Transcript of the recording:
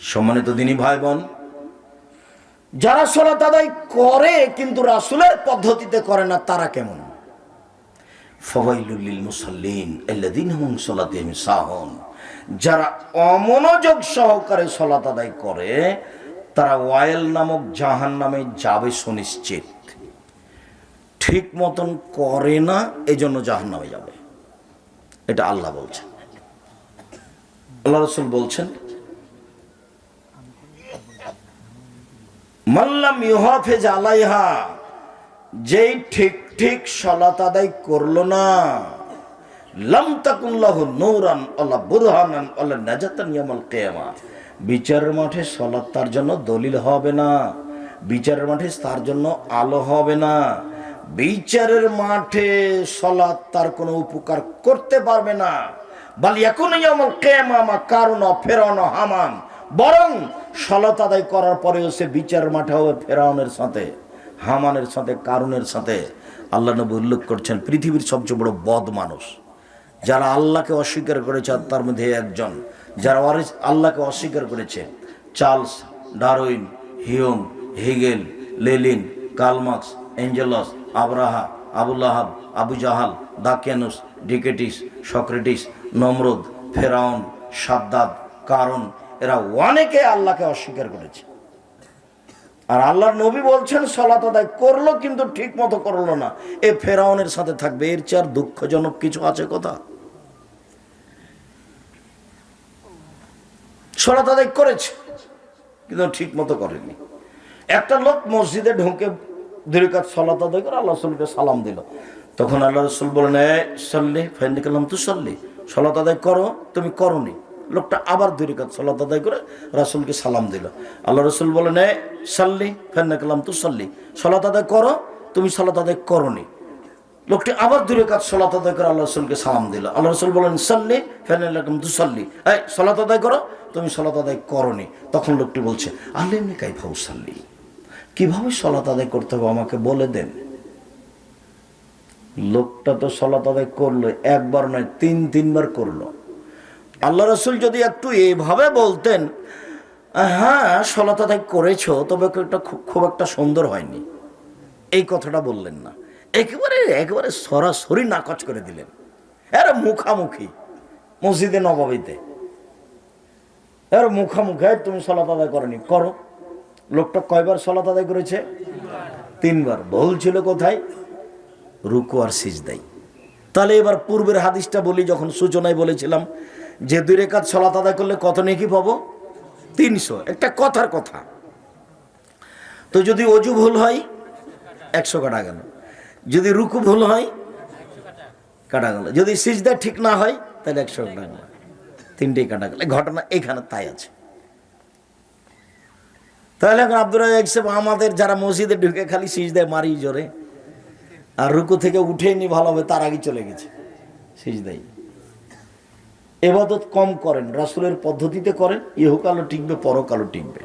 সম্মানিত দিনী ভাই বোন যারা সলাত আদায় করে কিন্তু রাসুলের পদ্ধতিতে করে না তারা কেমন? ফওয়াইলুল মুসাল্লিন আল্লাযীন হুম সালাতিহিম সাহুন। যারা অমনোযোগ সহকারে সলাত আদায় করে তারা ওয়াইল নামক জাহান নামে যাবে সুনিশ্চিত। ঠিক মতন করে না এজন্য জাহান নামে যাবে। এটা আল্লাহ বলছেন। আল্লাহ রসুল বলছেন মাল্লাম ইউহাফেজ আলাইহা, যেই ঠিক ঠিক সলাত আদায় করল না। লাম তাকুল্লাহ নৌরান আল্লাহ বুরহানান আল্লাহ নাজাতান ইয়ামাল কিয়ামা। বিচারের মাঠে সলাৎ তার জন্য দলিল হবে না। বিচারের মাঠে তার জন্য আলো হবে না। বিচারের মাঠে সলাৎ তার কোনো উপকার করতে পারবে না। বাল এখন ইয়ামাল কিয়ামা কারণ ফেরাউন হামান। বরং সলাত আদায় করার পরেও সে বিচার মাঠে হবে ফেরাউনের সাথে, হামানের সাথে, কারুনের সাথে। আল্লাহ নবী উল্লেখ করছেন, পৃথিবীর সবচেয়ে বড় বদ মানুষ। যারা আল্লাহকে অস্বীকার করেছে তার মধ্যে একজন। যারা আল্লাহকে অস্বীকার করেছে, Charles Darwin, Hume, Hegel, Lenin Karl Marx Engels, Abraha আবুল আহাব আবু জাহাল দাকিয়ানুস, ডিকেটিস, সক্রেটিস, নমরুদ, ফেরাউন সাদ্দাদ কারণ এরা অনেকে আল্লাহকে অস্বীকার করেছে। আর আল্লাহর নবী বলছেন, সলাত আদায় করল কিন্তু ঠিক মতো করল না। এ ফেরাউনের সাথে থাকবে, এর চেয়ে আর দুঃখজনক কিছু আছে কথা? সলাত আদায় করেছে, কিন্তু ঠিক মতো করেনি। একটা লোক মসজিদে ঢুকে দীর্ঘাত সলাত আদায় করে আল্লাহ রসুলকে সালাম দিল। তখন আল্লাহ রসুল বলেন সল্লি কালাম তু সল্লি সলাত আদায় করো, তুমি করনি। লোকটা আবার দুই রেখাত সলাত আদায় করে রাসুলকে সালাম দিল। আল্লাহ রসুল বলেন এ, সাল্লি ফেন্না কালাম তু সল্লি সলাত আদায় করো, তুমি সলাত আদায় করনি। লোকটি আবার দূরে কাজ সলাত আদায় করে আল্লাহ রসুলকে সালাম দিল। আল্লাহ রসুল বলেন সাল্লি ফেনাল্লাম তু সাল্লি এই সলাত আদায় করো, তুমি সলাত আদায় করনি। তখন লোকটি বলছে, আল্লাহ এমনি কাইফাউ সাল্লি কীভাবে সলাত আদায় করতে হবে আমাকে বলে দেন? লোকটা তো সলাত আদায় করল, একবার নয়, তিন, তিনবার করল। আল্লাহ রসুল যদি একটু এইভাবে বলতেন হ্যাঁ সলাত আদায় করেছ, তবে একটা খুব- একটা সুন্দর হয়নি। এই কথাটা বললেন না। একেবারে একেবারে সরাসরি নাকচ করে দিলেন। এর মুখামুখি মসজিদে নবাবিতে। এর মুখামুখি তুমি সলাত আদায় করনি, করো। লোকটা কয়বার সলাত আদায় করেছে? তিনবার। ভুল ছিল কোথায়? রুকু আর সিজদাই। তাহলে এবার পূর্বের হাদিসটা বলি, যখন সূচনায় বলেছিলাম যে দুই রেখাত সলাত আদায় করলে কত নেকি পাবো? তিনশো। একটা কথার কথা। তো যদি অজু ভুল হয়, একশো কাটা গেল। যদি রুকু ভুল হয়, কাটা গেল। যদি সিজদা ঠিক না হয়, তাহলে একশো কাটা গেল। তিনটেই কাটা গেল। ঘটনা এখানে তাই আছে। তাহলে এখন আব্দুল রাজাক আমাদের যারা মসজিদে ঢুকে খালি সিজদায় মারি জোরে, আর রুকু থেকে উঠেনি ভালো হবে, তার আগে চলে গেছে সিজদাই। এবাদত কম করেন রাসুলের পদ্ধতিতে করেন ইহকালও টিকবে পরকালও টিকবে।